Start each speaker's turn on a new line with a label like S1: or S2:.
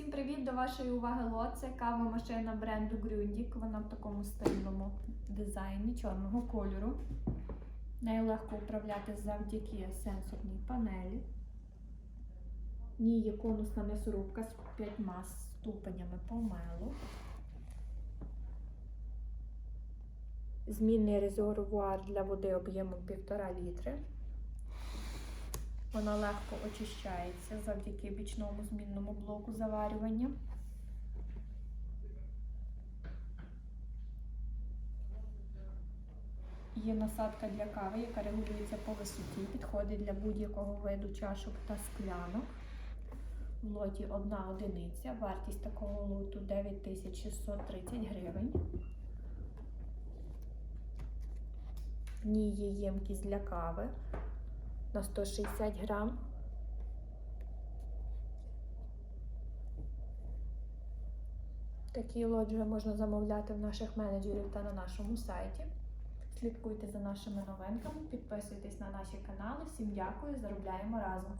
S1: Всім привіт! До вашої уваги лот. Це кава машина бренду Grundig. Вона в такому стильному дизайні чорного кольору. Нею легко управляти завдяки сенсорній панелі. В ній є конусна м'ясорубка з п'ятьма ступенями помелу. Змінний резервуар для води об'ємом 1,5 літри. Вона легко очищається завдяки бічному змінному блоку заварювання. Є насадка для кави, яка регулюється по висоті, підходить для будь-якого виду чашок та склянок. В лоті одна одиниця, вартість такого лоту 9630 гривень. В ній є ємкість для кави на 160 грам. Такі лоджі можна замовляти в наших менеджерів та на нашому сайті. Слідкуйте за нашими новинками, підписуйтесь на наші канали. Всім дякую, заробляємо разом!